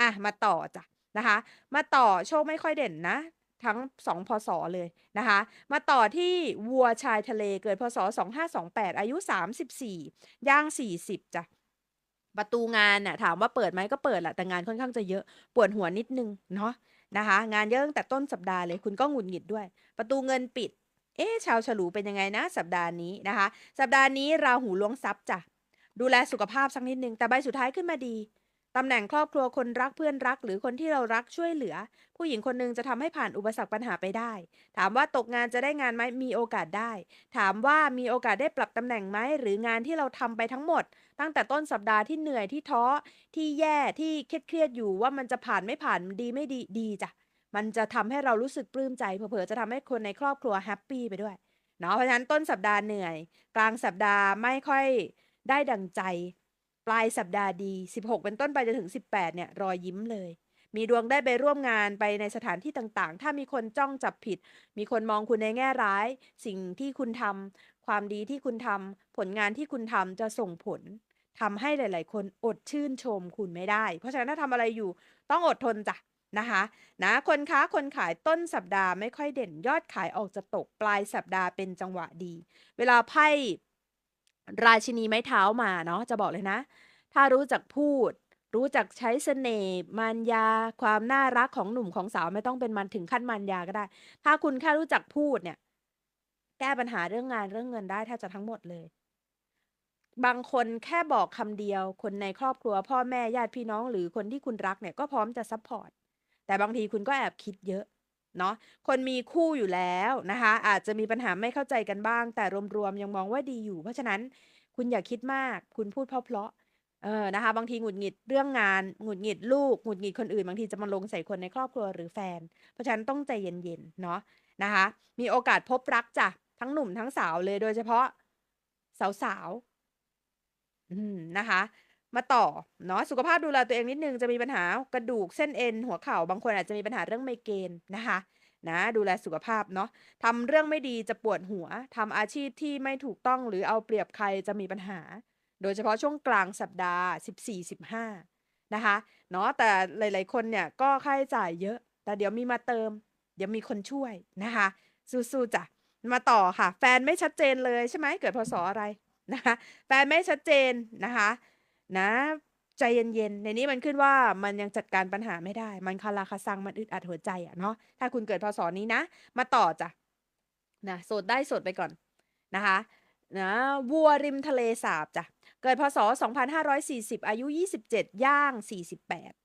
อะมาต่อจ้ะนะคะ มาต่อโชคไม่ค่อยเด่นนะ ทั้งสองพศเลยนะคะ มาต่อที่วัวชายทะเลเกิดพศ 2528 อายุ 34 ย่าง 40จ้ะประตูงานน่ะถามว่าเปิดไหมก็เปิดแหละแต่งานค่อนข้างจะเยอะปวดหัวนิดนึงเนาะนะคะงานเยอะตั้งแต่ต้นสัปดาห์เลยคุณก็หงุดหงิดด้วย ประตูเงินปิด เอ๊ะชาวฉลูเป็นยังไงนะ สัปดาห์นี้นะคะ สัปดาห์นี้ราหูล้วงทรัพย์จ้ะดูแลสุขภาพสักนิดนึงแต่ใบสุดท้ายขึ้นมาดี ตำแหน่งครอบครัวคนรักเพื่อนรัก หรือคนที่เรารักช่วยเหลือ ผู้หญิงคนหนึ่งจะทำให้ผ่านอุปสรรคปัญหาไปได้ ถามว่าตกงานจะได้งานไหมมีโอกาสได้ ถามว่ามีโอกาสได้ปรับตำแหน่งไหมหรืองานที่เราทำไปทั้งหมด ตั้งแต่ต้นสัปดาห์ที่เหนื่อยที่ท้อที่แย่ที่เครียดๆอยู่ว่ามันจะผ่านไม่ผ่านดีไม่ดีดีจ้ะมันจะทำให้เรารู้สึกปลื้มใจเผลอๆจะทำให้คนในครอบครัวแฮปปี้ไปด้วยเนาะเพราะฉะนั้นต้นสัปดาห์เหนื่อย กลางสัปดาห์ไม่ค่อยได้ดังใจ ปลายสัปดาห์ดี 16 เป็นต้นไปจนถึง 18 เนี่ย รอยยิ้มเลย มีดวงได้ไปร่วมงานไปในสถานที่ต่างๆ ถ้ามีคนจ้องจับผิด มีคนมองคุณในแง่ร้าย สิ่งที่คุณทำ ความดีที่คุณทำ ผลงานที่คุณทำจะส่งผลทำให้หลาย ๆ คนอดชื่นชมคุณไม่ได้ เพราะฉะนั้นถ้าทำอะไรอยู่ต้องอดทนจ้ะนะคะนะคนค้าคนขายต้นสัปดาห์ไม่ค่อยเด่นยอดขายออกจะตกปลายสัปดาห์เป็นจังหวะดี เวลาไพ่ ราชินีไม้เท้ามาเนาะจะบอกเลยนะ ถ้ารู้จักพูด รู้จักใช้เสน่ห์มารยา ความน่ารักของหนุ่มของสาวไม่ต้องเป็นมันถึงขั้นมารยาก็ได้ ถ้าคุณแค่รู้จักพูดเนี่ย แก้ปัญหาเรื่องงานเรื่องเงินได้แทบจะทั้งหมดเลย บางคนแค่บอกคำเดียว คนในครอบครัว พ่อแม่ญาติพี่น้องหรือคนที่คุณรักเนี่ยก็พร้อมจะซัพพอร์ตแต่บางทีคุณก็แอบคิดเยอะ เนาะคนมีคู่อยู่แล้วนะคะ อาจจะมีปัญหาไม่เข้าใจกันบ้าง แต่รวมๆยังมองว่าดีอยู่ เพราะฉะนั้นคุณอย่าคิดมาก คุณพูดเพราะๆเออนะคะ บางทีหงุดหงิดเรื่องงานหงุดหงิดลูกหงุดหงิดคนอื่น บางทีจะมาลงใส่คนในครอบครัวหรือแฟน เพราะฉะนั้นต้องใจเย็นๆเนาะนะคะ มีโอกาสพบรักจ้ะทั้งหนุ่มทั้งสาวเลยโดยเฉพาะสาวๆนะคะ มาต่อเนาะสุขภาพดูแลตัวเองนิดนึงจะมีปัญหากระดูกเส้นเอ็นหัวเข่าบางคนอาจจะมีปัญหาเรื่องไมเกรนนะคะนะดูแลสุขภาพเนาะทำเรื่องไม่ดีจะปวดหัวทำอาชีพที่ไม่ถูกต้องหรือเอาเปรียบใครจะมีปัญหา โดยเฉพาะช่วงกลางสัปดาห์ 14-15 นะคะเนาะแต่หลาย ๆ คนเนี่ยก็ค่าใช้จ่ายเยอะ แต่เดี๋ยวมีมาเติม เดี๋ยวมีคนช่วยนะคะ สู้ๆจ้ะมาต่อค่ะ แฟนไม่ชัดเจนเลยใช่ไหมเกิดพศอะไรนะคะแฟนไม่ชัดเจนนะคะ นะใจเย็นๆ ในนี้มันขึ้นว่ามันยังจัดการปัญหาไม่ได้ มันคาราคาซัง มันอึดอัดหัวใจอะเนาะ ถ้าคุณเกิดพศนี้นะ มาต่อจ้ะ นะโสดได้โสดไปก่อนนะคะ นะวัวริมทะเลสาบจ้ะ เกิดพศ 2540 อายุ 27 ย่าง 48